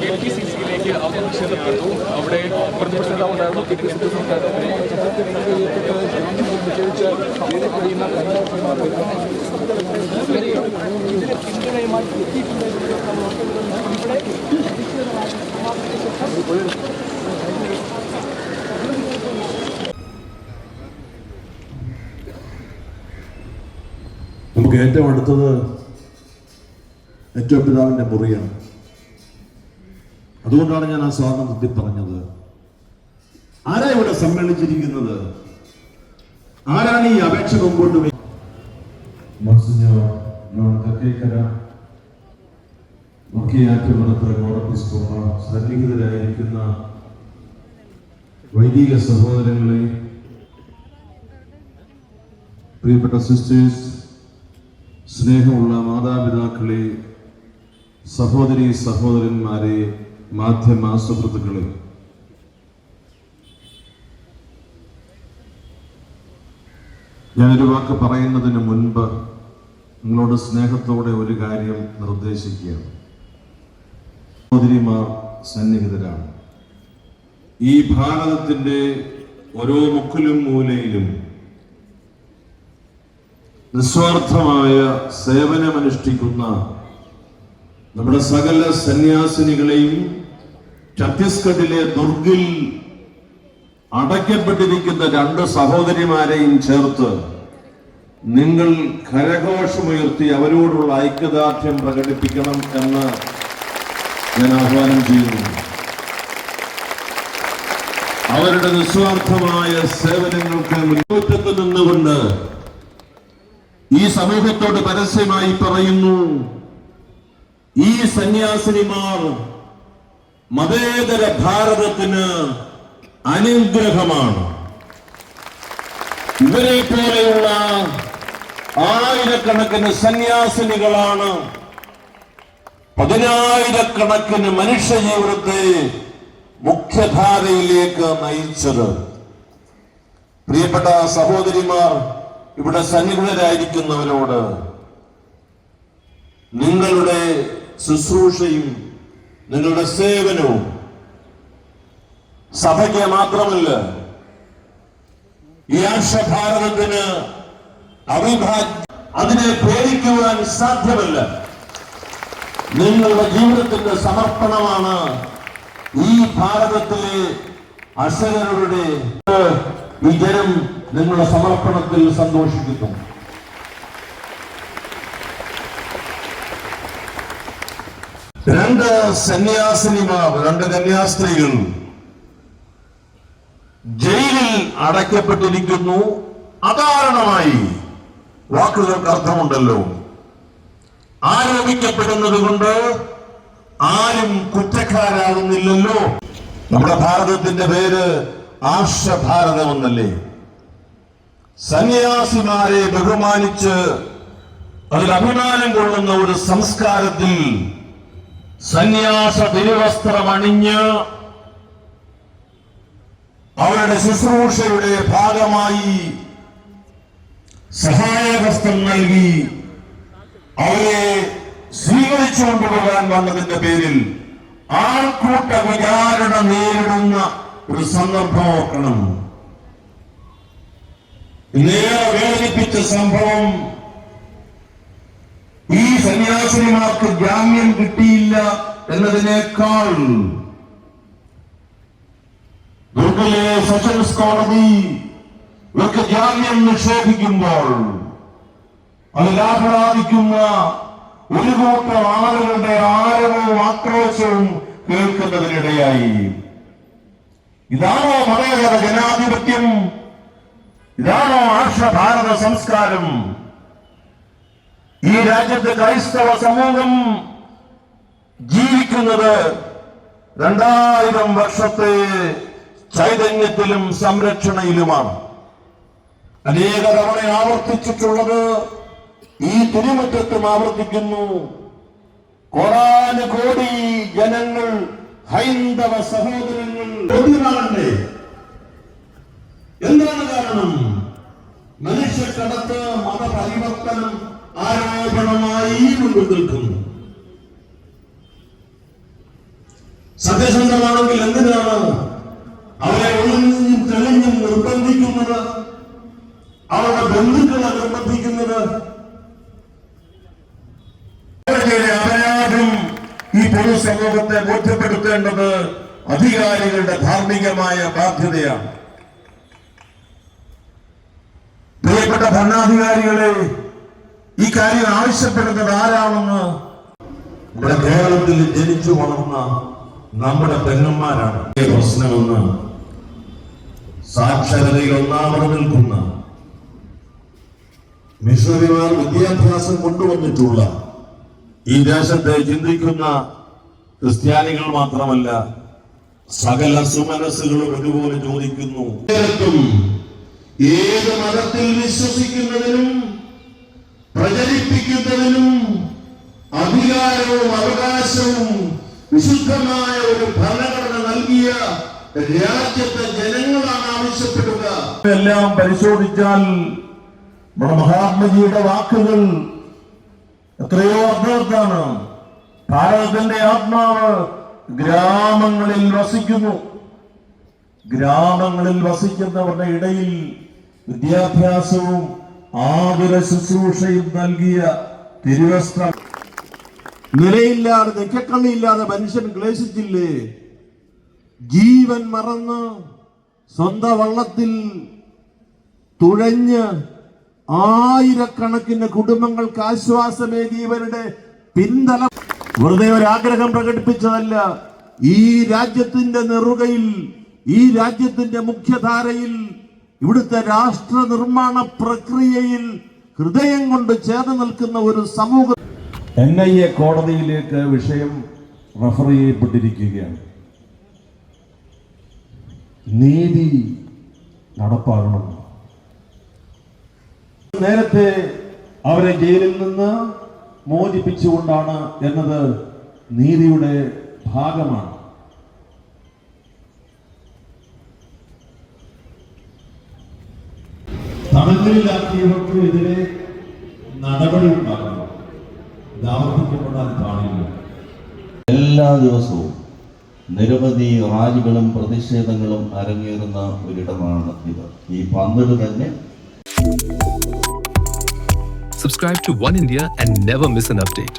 K P C സിയിലേക്ക് പ്രതിഷേധപ്പെട്ടു അവിടെ പ്രതിപക്ഷ നേതാവ് ഉണ്ടായിരുന്നു കെ പി സി നമുക്ക് ഏറ്റവും അടുത്തത് ഏറ്റവും പിതാവിന്റെ മുറിയാണ്. അതുകൊണ്ടാണ് ഞാൻ ആ സ്വാതന്ത്ര്യത്തിൽ പറഞ്ഞത്. ആരാ ഇവിടെ സമ്മേളിച്ചിരിക്കുന്നത്? ആരാണ് ഈ അപേക്ഷ മുമ്പോട്ട് സന്നിഹിതരായിരിക്കുന്ന വൈദിക സഹോദരങ്ങളെ പ്രിയപ്പെട്ട സിസ്റ്റേഴ്സ് സ്നേഹമുള്ള മാതാപിതാക്കളെ സഹോദരി സഹോദരന്മാരെ മാധ്യമ സുഹൃത്തുക്കളെ ഞാനൊരു വാക്ക് പറയുന്നതിന് മുൻപ് നിങ്ങളോട് സ്നേഹത്തോടെ ഒരു കാര്യം നിർദ്ദേശിക്കുകയാണ്. സഹോദരിമാർ സന്നിഹിതരാണ്. ഈ ഭാരതത്തിന്റെ ഓരോ മുക്കിലും മൂലയിലും നിസ്വാർത്ഥമായ സേവനമനുഷ്ഠിക്കുന്ന നമ്മുടെ സകല സന്യാസിനികളെയും ഛത്തീസ്ഗഡിലെ ദുർഗിൽ അടയ്ക്കപ്പെട്ടിരിക്കുന്ന രണ്ട് സഹോദരിമാരെയും ചേർത്ത് നിങ്ങൾ കരഘോഷമുയർത്തി അവരോടുള്ള ഐക്യദാർഢ്യം പ്രകടിപ്പിക്കണം എന്ന് ഞാൻ ആഹ്വാനം ചെയ്യുന്നു. അവരുടെ നിസ്വാർത്ഥമായ സേവനങ്ങൾക്ക് മുന്നോറ്റത്ത് നിന്നുകൊണ്ട് ഈ സമൂഹത്തോട് പരസ്യമായി പറയുന്നു ഈ സന്യാസിനിമാർ മതേതര ഭാരതത്തിന് അനുഗ്രഹമാണ്. ഇവരെ പോലെയുള്ള ആയിരക്കണക്കിന് സന്യാസിനികളാണ് പതിനായിരക്കണക്കിന് മനുഷ്യജീവിതത്തെ മുഖ്യധാരയിലേക്ക് നയിച്ചത്. പ്രിയപ്പെട്ട സഹോദരിമാർ ഇവിടെ സന്നിഹിതരായിരിക്കുന്നവരോട് നിങ്ങളുടെ ശുശ്രൂഷയും നിങ്ങളുടെ സേവനവും സഭയ്ക്ക് മാത്രമല്ല ഈ ആർഷഭാരതത്തിന് അവിഭാജ്യ അതിനെ പേടിക്കുവാൻ സാധ്യമല്ല. നിങ്ങളുടെ ജീവിതത്തിന്റെ സമർപ്പണമാണ് ഈ ഭാരതത്തിലെ അക്ഷരരുടെ ഈ ജനം നിങ്ങളുടെ സമർപ്പണത്തിൽ സന്തോഷിക്കുന്നു. രണ്ട് സന്യാസിനിമാർ രണ്ട് കന്യാസ്ത്രീകൾ ജയിലിൽ അടയ്ക്കപ്പെട്ടിരിക്കുന്നു. അകാരണമായി വാക്കുകൾക്ക് അർത്ഥമുണ്ടല്ലോ. ആരോപിക്കപ്പെടുന്നത് കൊണ്ട് ആരും കുറ്റക്കാരാകുന്നില്ലല്ലോ. നമ്മുടെ ഭാരതത്തിന്റെ പേര് ആർഷഭാരതം എന്നല്ലേ സന്യാസിമാരെ ബഹുമാനിച്ച് അതിൽ അഭിമാനം കൊള്ളുന്ന ഒരു സംസ്കാരത്തിൽ സന്യാസ തിരുവസ്ത്രമണിഞ്ഞ് അവരുടെ ശുശ്രൂഷയുടെ ഭാഗമായി സഹായഹസ്തം നൽകി അവരെ സ്വീകരിച്ചുകൊണ്ടുപോകാൻ വന്നതിന്റെ പേരിൽ ആൾക്കൂട്ട വിചാരണ നേരിടുന്ന ഒരു സന്ദർഭം ഓർക്കണം വേദിപ്പിച്ച സംഭവം ഈ സന്യാസിനിമാർക്ക് ജാമ്യം കിട്ടിയില്ല എന്നതിനേക്കാൾ ദുർഗയിലെ സെഷൻസ് കോടതി ഇവർക്ക് ജാമ്യം നിക്ഷേപിക്കുമ്പോൾ അത് ലാഭരാധിക്കുന്ന ഒരു കൂട്ടം ആളുകളുടെ ആരവവും ആക്രോശവും കേൾക്കുന്നതിനിടയായി. ഇതാണോ മതേതര ജനാധിപത്യം? ഇതാണോ ആർഷഭാരത സംസ്കാരം? ഈ രാജ്യത്തെ ക്രൈസ്തവ സമൂഹം ജീവിക്കുന്നത് രണ്ടായിരം വർഷത്തെ ചൈതന്യത്തിലും സംരക്ഷണയിലുമാണ്. അനേക തവണ ആവർത്തിച്ചിട്ടുള്ളത് ഈ തിരുമുറ്റത്തും ആവർത്തിക്കുന്നു. കോടാനുകോടി ജനങ്ങൾ ഹൈന്ദവ സഹോദരങ്ങൾ ഒന്നിനാണല്ലേ എന്താണ് കാരണം? മനുഷ്യക്കടത്ത് മതപരിവർത്തനം ആരോപണമായി മുമ്പ് നിൽക്കുന്നു. സത്യസന്ധമാണെങ്കിൽ എന്തിനാണ് അവരെ ഒളിഞ്ഞും തെളിഞ്ഞും നിർബന്ധിക്കുന്നത്? അവരുടെ ബന്ധുക്കളെ നിർബന്ധിക്കുന്നത്? അപരാധം ഈ പൊതുസമൂഹത്തെ ബോധ്യപ്പെടുത്തേണ്ടത് അധികാരികളുടെ ധാർമ്മികമായ ബാധ്യതയാണ്. പ്രിയപ്പെട്ട ഭരണാധികാരികളെ ഈ കാര്യം ആവശ്യപ്പെടുന്നത് ആരാണെന്ന്? ഇവിടെ കേരളത്തിൽ ജനിച്ചു വളർന്ന നമ്മുടെ പെങ്ങന്മാരാണ്. പ്രശ്നമെന്ന് സാക്ഷരതയിൽ ഒന്നാമത് നിൽക്കുന്ന മിഷണറിമാർ വിദ്യാഭ്യാസം കൊണ്ടുവന്നിട്ടുള്ള ഈ ദേശത്തെ ചിന്തിക്കുന്ന ക്രിസ്ത്യാനികൾ മാത്രമല്ല സകല സുമനസ്സുകളും ഒരുപോലെ ചോദിക്കുന്നു. ഏത് മതത്തിൽ വിശ്വസിക്കുന്നതിനും പ്രചരിപ്പിക്കുന്നതിനും അധികാരവും അവകാശവും വിശുദ്ധമായ ഒരു ഭരണഘടന നൽകിയ രാജ്യത്തെ ജനങ്ങളാണ് ആവശ്യപ്പെടുക. എല്ലാം പരിശോധിച്ചാൽ നമ്മുടെ മഹാത്മജിയുടെ വാക്കുകൾ എത്രയോ അർത്ഥവത്താണ്. ഭാരതത്തിന്റെ ആത്മാവ് ഗ്രാമങ്ങളിൽ വസിക്കുന്നു. ഗ്രാമങ്ങളിൽ വസിക്കുന്നവരുടെ ഇടയിൽ വിദ്യാഭ്യാസവും ആതുര ശുശ്രൂഷയും നൽകിയ തിരുവസ്ത്ര. നിലയില്ലാതെ നിക്കക്കള്ളിയില്ലാതെ മനുഷ്യൻ ക്ലേശിച്ചില്ലേ ജീവൻ മറന്ന് സ്വന്തം വള്ളത്തിൽ തുഴഞ്ഞ് ആയിരക്കണക്കിന് കുടുംബങ്ങൾക്ക് ആശ്വാസമേകിയവരുടെ പിന്തല വെറുതെ ഒരാഗ്രഹം പ്രകടിപ്പിച്ചതല്ല. ഈ രാജ്യത്തിന്റെ നെറുകയിൽ ഈ രാജ്യത്തിന്റെ മുഖ്യധാരയിൽ ഇവിടുത്തെ രാഷ്ട്ര നിർമ്മാണ പ്രക്രിയയിൽ ഹൃദയം കൊണ്ട് ചേർന്ന് നിൽക്കുന്ന ഒരു സമൂഹം എൻ ഐ എ കോടതിയിലേക്ക് വിഷയം റഫർ ചെയ്യപ്പെട്ടിരിക്കുകയാണ്. നീതി നടപ്പാകണം. നേരത്തെ അവരെ ജയിലിൽ നിന്ന് മോചിപ്പിച്ചുകൊണ്ടാണ് എന്നത് നീതിയുടെ ഭാഗമാണ്. എതിരെ നടപടി ഉണ്ടാകണം ഇത് ആവർത്തിക്കപ്പെടാൻ പാടില്ല. എല്ലാ ദിവസവും നിരവധി റാലികളും പ്രതിഷേധങ്ങളും അരങ്ങേറുന്ന ഒരിടമാണ് ഇത്. ഈ പന്തൽ തന്നെ Subscribe to One India and never miss an update.